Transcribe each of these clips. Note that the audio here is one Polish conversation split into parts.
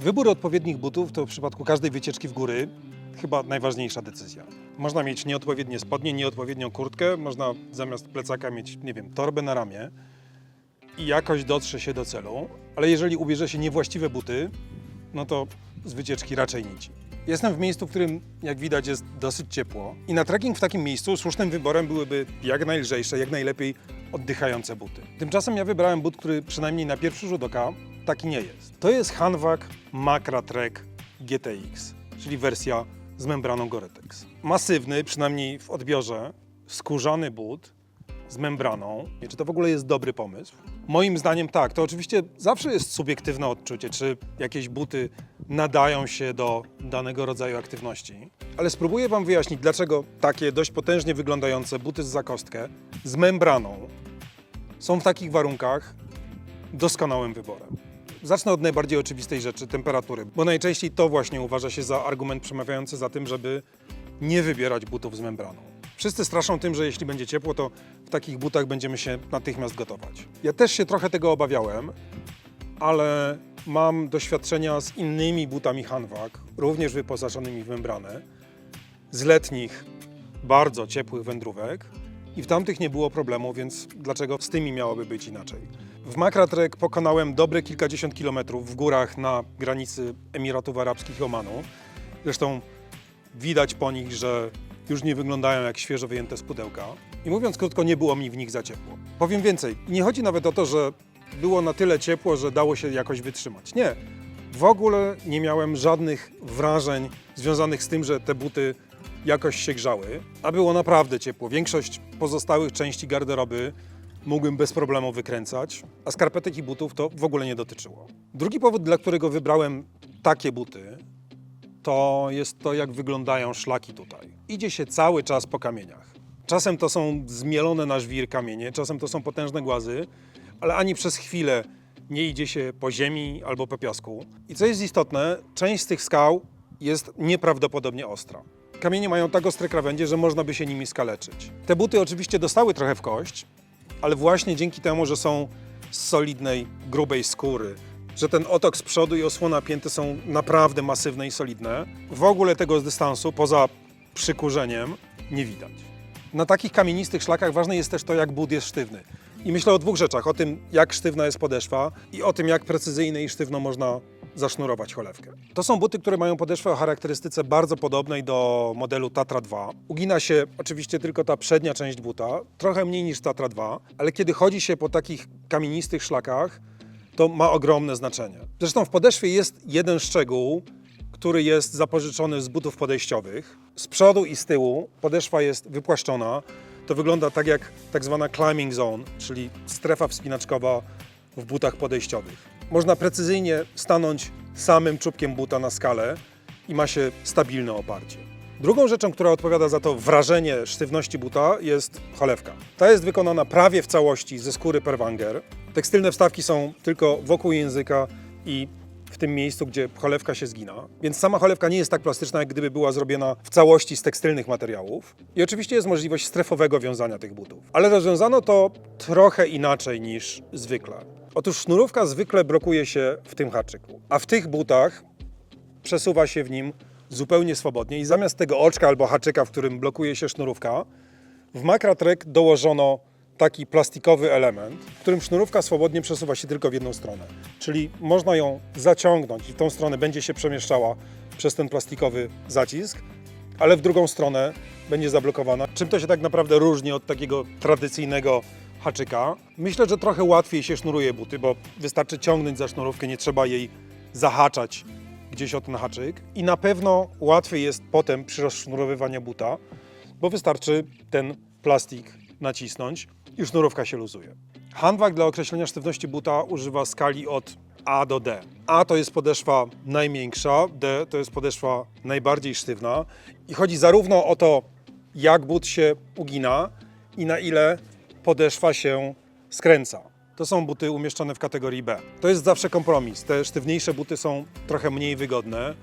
Wybór odpowiednich butów to w przypadku każdej wycieczki w góry chyba najważniejsza decyzja. Można mieć nieodpowiednie spodnie, nieodpowiednią kurtkę, można zamiast plecaka mieć, nie wiem, torbę na ramię i jakoś dotrze się do celu, ale jeżeli ubierze się niewłaściwe buty, no to z wycieczki raczej nic. Jestem w miejscu, w którym, jak widać, jest dosyć ciepło i na trekking w takim miejscu słusznym wyborem byłyby jak najlżejsze, jak najlepiej oddychające buty. Tymczasem ja wybrałem but, który przynajmniej na pierwszy rzut oka taki nie jest. To jest Hanwag Macra Trek GTX, czyli wersja z membraną Gore-Tex. Masywny, przynajmniej w odbiorze, skórzany but z membraną. Czy to w ogóle jest dobry pomysł? Moim zdaniem tak. To oczywiście zawsze jest subiektywne odczucie, czy jakieś buty nadają się do danego rodzaju aktywności. Ale spróbuję Wam wyjaśnić, dlaczego takie dość potężnie wyglądające buty z zakostkę z membraną są w takich warunkach doskonałym wyborem. Zacznę od najbardziej oczywistej rzeczy temperatury, bo najczęściej to właśnie uważa się za argument przemawiający za tym, żeby nie wybierać butów z membraną. Wszyscy straszą tym, że jeśli będzie ciepło, to w takich butach będziemy się natychmiast gotować. Ja też się trochę tego obawiałem, ale mam doświadczenia z innymi butami Hanwag, również wyposażonymi w membranę, z letnich, bardzo ciepłych wędrówek i w tamtych nie było problemu, więc dlaczego z tymi miałoby być inaczej? W Makratrek pokonałem dobre kilkadziesiąt kilometrów w górach na granicy Emiratów Arabskich i Omanu. Zresztą widać po nich, że już nie wyglądają jak świeżo wyjęte z pudełka. I mówiąc krótko, nie było mi w nich za ciepło. Powiem więcej, nie chodzi nawet o to, że było na tyle ciepło, że dało się jakoś wytrzymać. Nie. W ogóle nie miałem żadnych wrażeń związanych z tym, że te buty jakoś się grzały, a było naprawdę ciepło. Większość pozostałych części garderoby mógłbym bez problemu wykręcać, a skarpetek i butów to w ogóle nie dotyczyło. Drugi powód, dla którego wybrałem takie buty, to jest to, jak wyglądają szlaki tutaj. Idzie się cały czas po kamieniach. Czasem to są zmielone na żwir kamienie, czasem to są potężne głazy, ale ani przez chwilę nie idzie się po ziemi albo po piasku. I co jest istotne, część z tych skał jest nieprawdopodobnie ostra. Kamienie mają tak ostre krawędzie, że można by się nimi skaleczyć. Te buty oczywiście dostały trochę w kość, ale właśnie dzięki temu, że są z solidnej, grubej skóry, że ten otok z przodu i osłona pięty są naprawdę masywne i solidne, w ogóle tego z dystansu, poza przykurzeniem, nie widać. Na takich kamienistych szlakach ważne jest też to, jak but jest sztywny. I myślę o dwóch rzeczach. O tym, jak sztywna jest podeszwa i o tym, jak precyzyjnie i sztywno można zasznurować cholewkę. To są buty, które mają podeszwę o charakterystyce bardzo podobnej do modelu Tatra 2. Ugina się oczywiście tylko ta przednia część buta, trochę mniej niż Tatra 2, ale kiedy chodzi się po takich kamienistych szlakach, to ma ogromne znaczenie. Zresztą w podeszwie jest jeden szczegół, który jest zapożyczony z butów podejściowych. Z przodu i z tyłu podeszwa jest wypłaszczona. To wygląda tak jak tak zwana climbing zone, czyli strefa wspinaczkowa w butach podejściowych. Można precyzyjnie stanąć samym czubkiem buta na skalę i ma się stabilne oparcie. Drugą rzeczą, która odpowiada za to wrażenie sztywności buta jest cholewka. Ta jest wykonana prawie w całości ze skóry perwanger. Tekstylne wstawki są tylko wokół języka i w tym miejscu, gdzie cholewka się zgina. Więc sama cholewka nie jest tak plastyczna, jak gdyby była zrobiona w całości z tekstylnych materiałów. I oczywiście jest możliwość strefowego wiązania tych butów. Ale rozwiązano to trochę inaczej niż zwykle. Otóż sznurówka zwykle blokuje się w tym haczyku, a w tych butach przesuwa się w nim zupełnie swobodnie i zamiast tego oczka albo haczyka, w którym blokuje się sznurówka, w Makratrek dołożono taki plastikowy element, w którym sznurówka swobodnie przesuwa się tylko w jedną stronę. Czyli można ją zaciągnąć i w tą stronę będzie się przemieszczała przez ten plastikowy zacisk, ale w drugą stronę będzie zablokowana. Czym to się tak naprawdę różni od takiego tradycyjnego haczyka? Myślę, że trochę łatwiej się sznuruje buty, bo wystarczy ciągnąć za sznurówkę, nie trzeba jej zahaczać gdzieś o ten haczyk. I na pewno łatwiej jest potem przy rozsznurowywaniu buta, bo wystarczy ten plastik nacisnąć i sznurówka się luzuje. Handwag dla określenia sztywności buta używa skali od A do D. A to jest podeszwa najmiększa, D to jest podeszwa najbardziej sztywna i chodzi zarówno o to, jak but się ugina i na ile podeszwa się skręca. To są buty umieszczone w kategorii B. To jest zawsze kompromis. Te sztywniejsze buty są trochę mniej wygodne,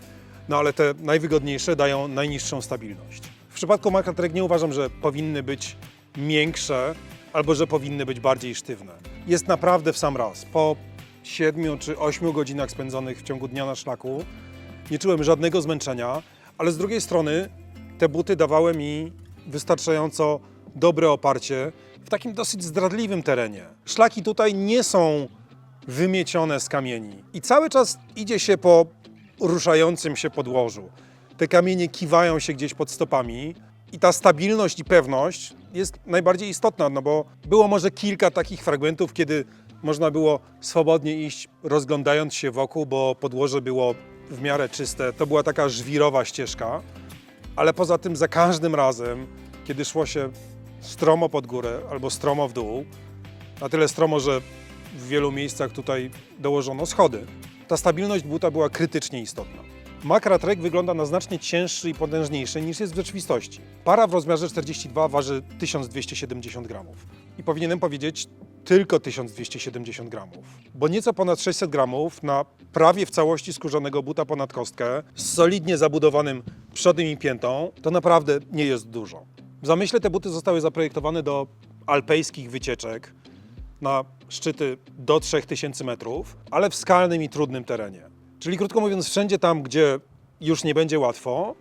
no ale te najwygodniejsze dają najniższą stabilność. W przypadku Macatrek nie uważam, że powinny być miększe albo że powinny być bardziej sztywne. Jest naprawdę w sam raz. Po 7 czy 8 godzinach spędzonych w ciągu dnia na szlaku. Nie czułem żadnego zmęczenia, ale z drugiej strony te buty dawały mi wystarczająco dobre oparcie w takim dosyć zdradliwym terenie. Szlaki tutaj nie są wymiecione z kamieni i cały czas idzie się po ruszającym się podłożu. Te kamienie kiwają się gdzieś pod stopami i ta stabilność i pewność jest najbardziej istotna, no bo było może kilka takich fragmentów, kiedy można było swobodnie iść, rozglądając się wokół, bo podłoże było w miarę czyste. To była taka żwirowa ścieżka, ale poza tym za każdym razem, kiedy szło się stromo pod górę albo stromo w dół, na tyle stromo, że w wielu miejscach tutaj dołożono schody, ta stabilność buta była krytycznie istotna. Makra Trek wygląda na znacznie cięższy i potężniejszy niż jest w rzeczywistości. Para w rozmiarze 42 waży 1270 gramów. I powinienem powiedzieć tylko 1270 gramów, bo nieco ponad 600 gramów na prawie w całości skórzanego buta ponad kostkę z solidnie zabudowanym przodem i piętą to naprawdę nie jest dużo. W zamyśle te buty zostały zaprojektowane do alpejskich wycieczek na szczyty do 3000 metrów, ale w skalnym i trudnym terenie. Czyli krótko mówiąc, wszędzie tam, gdzie już nie będzie łatwo,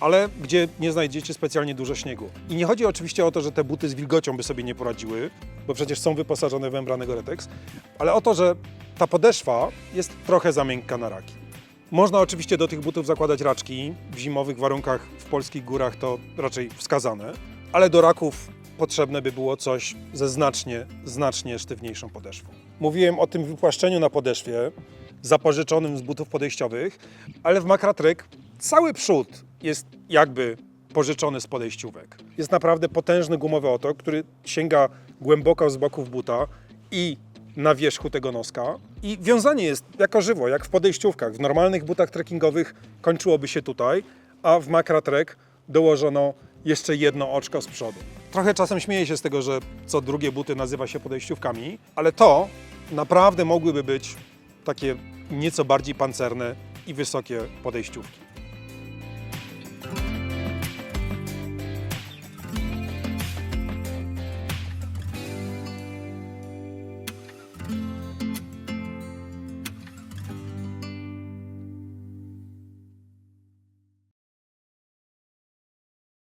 ale gdzie nie znajdziecie specjalnie dużo śniegu. I nie chodzi oczywiście o to, że te buty z wilgocią by sobie nie poradziły, bo przecież są wyposażone w membrany Gore-Tex, ale o to, że ta podeszwa jest trochę za miękka na raki. Można oczywiście do tych butów zakładać raczki. W zimowych warunkach w polskich górach to raczej wskazane, ale do raków potrzebne by było coś ze znacznie, znacznie sztywniejszą podeszwą. Mówiłem o tym wypłaszczeniu na podeszwie, zapożyczonym z butów podejściowych, ale w Makratrek cały przód jest jakby pożyczony z podejściówek. Jest naprawdę potężny gumowy otok, który sięga głęboko z boków buta i na wierzchu tego noska. I wiązanie jest jako żywo, jak w podejściówkach. W normalnych butach trekkingowych kończyłoby się tutaj, a w Makratrek dołożono jeszcze jedno oczko z przodu. Trochę czasem śmieję się z tego, że co drugie buty nazywa się podejściówkami, ale to naprawdę mogłyby być takie nieco bardziej pancerne i wysokie podejściówki.